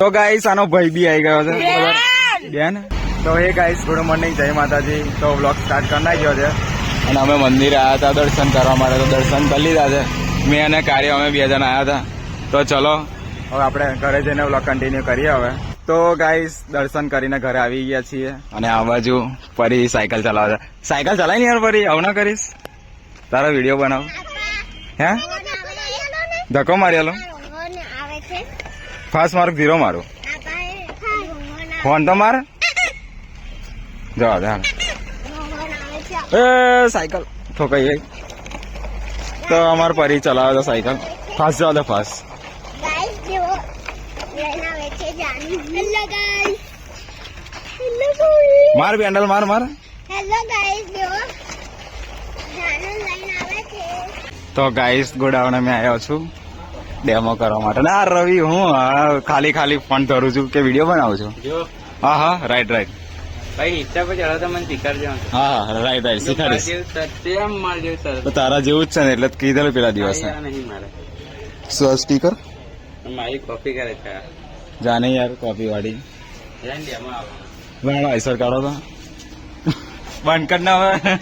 તો ગાઈસ આનો ભાઈ બી આવી ગયો છે. બેન! તો એ ગાઈસ ગુડ મોર્નિંગ જય માતાજી. તો બ્લોગ સ્ટાર્ટ કરી નાખ્યો છે. અને અમે મંદિરે આવ્યા હતા દર્શન કરવા માટે. તો દર્શન કરી લીધા છે. મેં અને કાર્ય અમે બે જણા આવ્યા હતા. તો ચલો હવે આપણે ઘરે જઈને બ્લોગ કન્ટિન્યુ કરીએ હવે. તો ગાઈસ દર્શન કરીને ઘરે આવી ગયા છીએ. અને આ બાજુ ફરી સાયકલ ચલાવે સાયકલ ચલાવી ને યાર ફરી? આવું ના કરીશ? તારો વીડિયો બનાવ. હે? ધક્કો છે ફાસ્ટ માર્ક ધીરો મારું. ફોન તો માર જવા દે. એ, સાયકલ. ઠોકાઈ ગઈ તો અમાર પરી ચલાવે તો સાયકલ. ફાસ્ટ જવા દે ફાસ્ટ માર હેલો ગાઈસ માર માર. માર તો ગાઈસ ગોડાઉન મેં આવ્યો છું. ડેમો કરવા માટે. ના રવિ હું ખાલી ખાલી ફોન ધરું છું કે વીડિયો બનાવું છું. હા હા રાઈટ રાઈટ. ભાઈ ઇન્સ્ટા પર ચડાવતા મને શીખવાડજો હા હા રાઈટ રાઈટ માર તો તારા જેવું જ છે ને એટલે કીધેલું પેલા દિવસ. મારે. શું સ્ટીકર મારી કોપી કરે છે. જાને યાર કોપી વાળી. વેણો આઈસર કાઢો તો. બંધ કર ના હવે.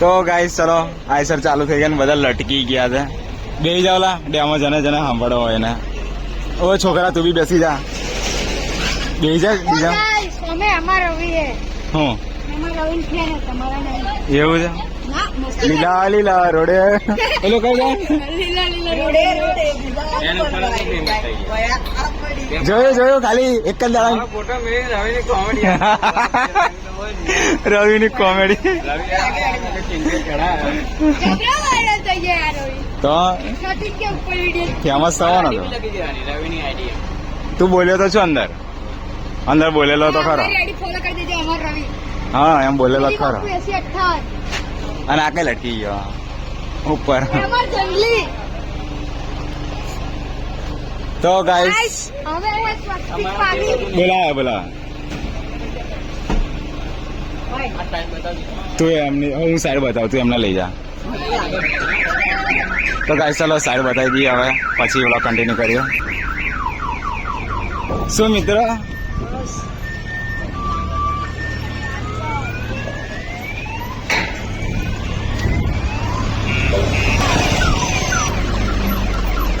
તો ગાઈસ ચલો આઈસર ચાલુ થઈ ગયા ને બધા લટકી ગયા છે. બે જાવલા ડેમો જને જને સાંભળો હોય ને ઓ છોકરા તું બી બેસી જા. બે જા બીજા હે હું? અમાર રવિ ફેન હે તમારા નહીં એવું છે? લીલા લીલા રોડે. એલો કઈ જાય એનું. જોયો જોયો ખાલી એક જ દાડા. રવિ ની કોમેડી તો ફેમસ થવાનો હતો તો બોલ્યો તો છો અંદર. અંદર બોલેલો તો ખરો. હા એમ બોલેલો ખરો. અને આ કઈ લટકી ગયો? ઉપર. તો ગાઈસ બોલા બોલા બોલાવે બોલાવે. તું એમની હું સાઈડ બતાવું તું એમને લઈ જા. તો ગાઈસ ચાલો સાઈડ બતાવી દઈએ હવે. પછી ઓલા કન્ટિન્યુ કરીએ. શું મિત્ર?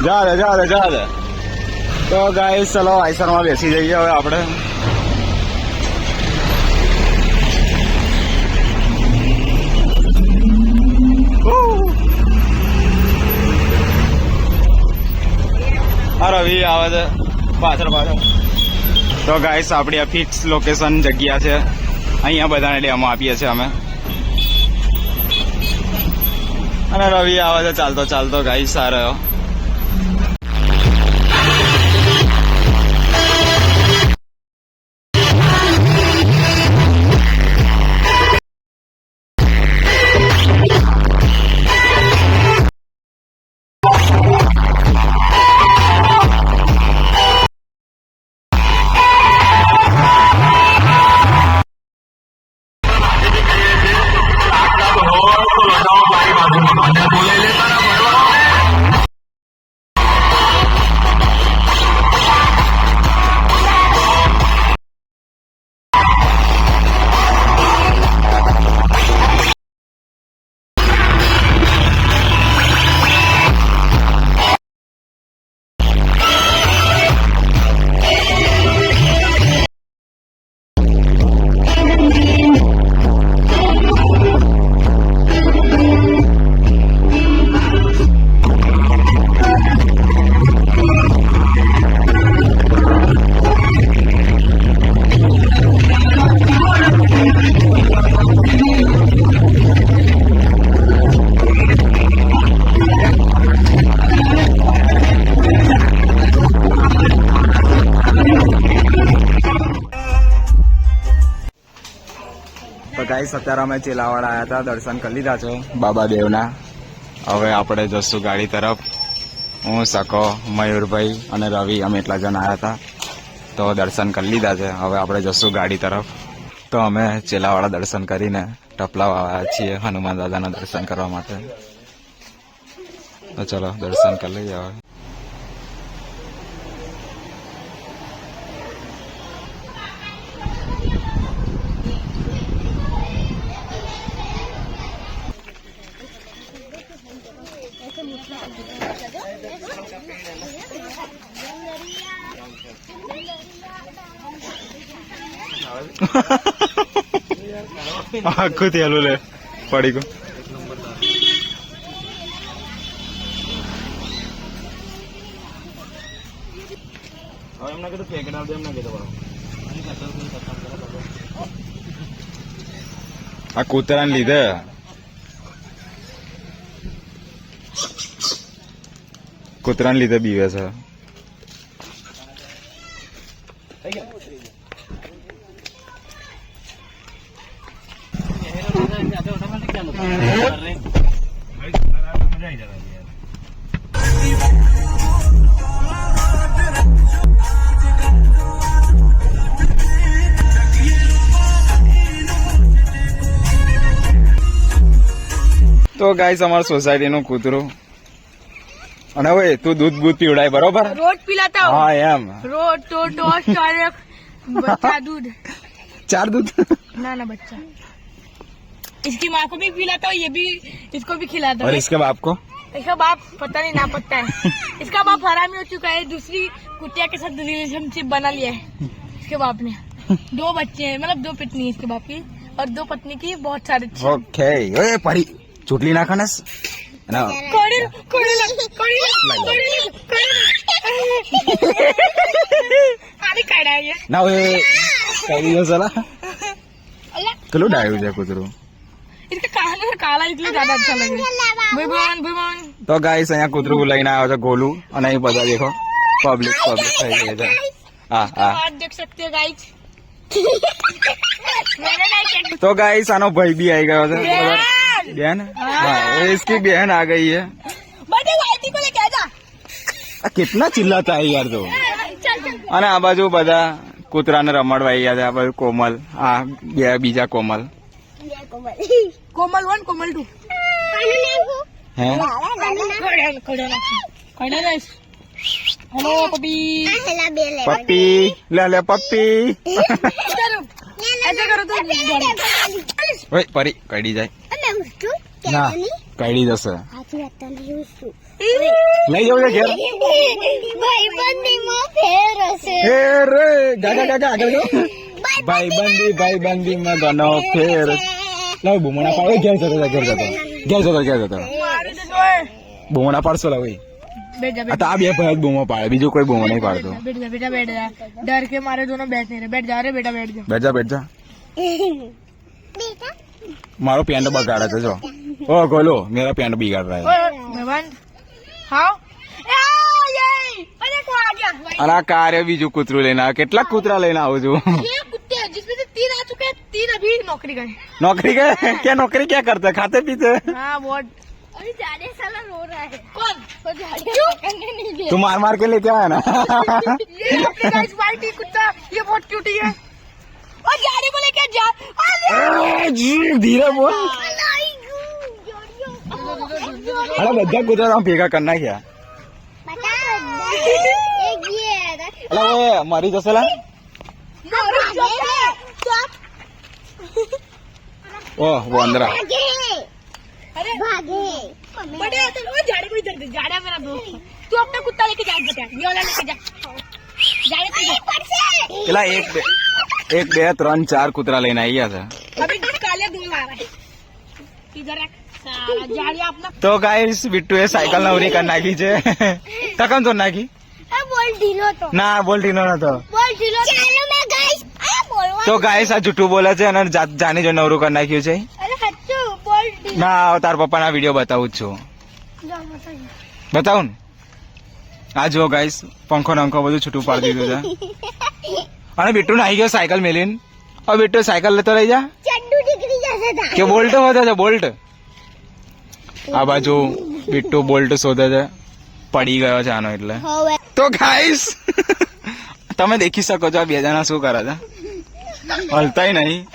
જા રે જા રે જા રે. તો ગાઈસ ચલો આઈસરમાં બેસી જઈએ હવે આપણે. આ રવિ આવે છે પાછળ પાછળ. તો ગાઈસ આપણી આ ફિક્સ લોકેશન જગ્યા છે. અહીંયા બધાને ડેમો આપીએ છીએ અમે. અને રવિ આવે છે, ચાલતો ચાલતો ગાઈસ સારો ગાઈસ, અત્યારે અમે ચેલાવાડ આવ્યા હતા, દર્શન કરી લીધા છે બાબા દેવના હવે આપણે જશું ગાડી તરફ. હું, સકો, મયુરભાઈ અને રવિ, અમે એટલા જણ આવ્યા હતા. તો દર્શન કરી લીધા છે. હવે આપણે જશું ગાડી તરફ. તો અમે ચેલાવાડા દર્શન કરીને ટપલા આવ્યા છીએ હનુમાન દાદાના દર્શન કરવા માટે. તો ચલો, દર્શન કરી લઈએ હવે. આખું થયેલું લે પડી ગયું. એમને કીધું પેકેટ આવજો એમને કીધું આ કૂતરાને લીધે. કૂતરાને લીધે બીવે છે. તો ગાઈસ અમારા સોસાયટીનું કૂતરું અને હવે તું દૂધ બૂધ પીવડાય બરોબર रोज पिलाता हूँ હા એમ रोज तो टोस्ट और एक बच्चा दूध ચાર દૂધ ना ना बच्चा इसकी माँ को भी पिलाता हूँ ये भी इसको भी खिलाता और हूँ इसके बाप को इसका बाप पता नहीं ना पता है इसका बाप हरामी हो चुका है दूसरी कुटिया के साथ रिलेशनशिप बना लिया है इसके बाप ने दो बच्चे हैं मतलब दो पत्नी है इसके बाप की और दो पत्नी की बहुत सारे अच्छे ઓકે ઓય પરી ચૂંટણી નાખો ના કઈ છે કૂતરું તો ગાઈસ અહીંયા કૂતરું લઈને આવ્યો છે ગોલુ. અને અહીં બધા દેખો. પબ્લિક પબ્લિક થઈ ગઈ છે હા હા. તો ગાઈસ આનો ભાઈ બી આવી ગયો છે. બેન! બેન હા એ इसकी बहन आ गई है बड़े वाइटी को लेके आजा આ કેટલા ચિલ્લાતા है યાર તો चल चल અને આ બાજુ બધા કૂતરાને રમાડવા આવ્યા છે આ બાજુ કોમલ આ બે બીજા Komal Komal one Komal two hey hello puppy પપ્પી લે લે પપ્પી ऐसे करो तो ઓય પરી કઈડી જાય ના કઈડી જશે લઈ જવું છે ઘેર રે ગાગા ભાઈ આગળ જો ભાઈબંધી ભાઈબંધી માં ઘણો ફેર લાવ બુમણા પાડો ઘેર જતો ઘેર જતો ઘેર જતો ઘેર જતો બુમણા પાડશો લાવી આ બે ભાઈ બૂમો પાડે બીજો કોઈ બૂમો નહીં પાડતો બેઠ બેટા ડર કે મારે દોનો બેઠ નહીં રે બેઠ જા રે બેટા બેઠ જા બેઠ જા બેટા પેન્ટ બગાડે છે જો ઓ ગોલો મેરા પેન્ટ બિગાડ રહા है ओए, भगवान हाँ आ, ये अरे को आ गया भाई અને આ કારે બીજું કૂતરું લઈને આવે કેટલાક કૂતરા લઈને આવું છું ये कुत्ते हैं जिसमें से तीन आ चुके हैं तीन अभी नौकरी गए नौकरी गए क्या नौकरी क्या करते हैं? खाते पीते हाँ बहुत अभी जाने साला रो रहा है कौन वो जाने पकड़ने नहीं दे तू मार मार के लेके आया ना ये अपने गाइस वाइट ही कुत्ता ये बहुत क्यूटी है और गाड़ी को लेके जा अरे! जी, धीरे बोल અરે બધા કૂતરા આમ ભેગા કરી નાખ્યા बता एक ये है અલા ઓય મરી જશે લા ઓ વંદરા भागे अरे भागे बड़े आते हैं, ओ जाड़े को इधर दे जाड़ा मेरा दोस्त है। तू अपना कुत्ता लेके जा बेटा ये वाला लेके जा जाड़े को जा પેલા એક બે એક બે ત્રણ ચાર કુતરા લઈને આવ્યા છે. તો ગાઈસ બિટ્ટુ એ સાયકલ નવરી કરી નાખી છે. તકમ તો નાખી? ના બોલ ઢીલો નતો. તો. ગાઈસ આ જુઠ્ઠું બોલે છે અને જાની જો નવરું કરી નાખ્યું છે. ના તાર પપ્પાના વીડિયો બતાવું જ છું. બતાવું. ને? આ જુઓ ગાઈસ પંખો નંખો બધું છૂટું પાડી દીધું છે. અને બિટ્ટુ આવી ગયો સાયકલ મેલીન. હવે બિટ્ટુ સાયકલ લેતો રહી જા. કે બોલ્ટ વધે છે બોલ્ટ. આ બાજુ બિટ્ટુ બોલ્ટ શોધે છે. પડી ગયો છે આનો એટલે. તો ખાઈશ તમે દેખી શકો છો આ બે જણા શું કરે છે. હલતાય નહીં.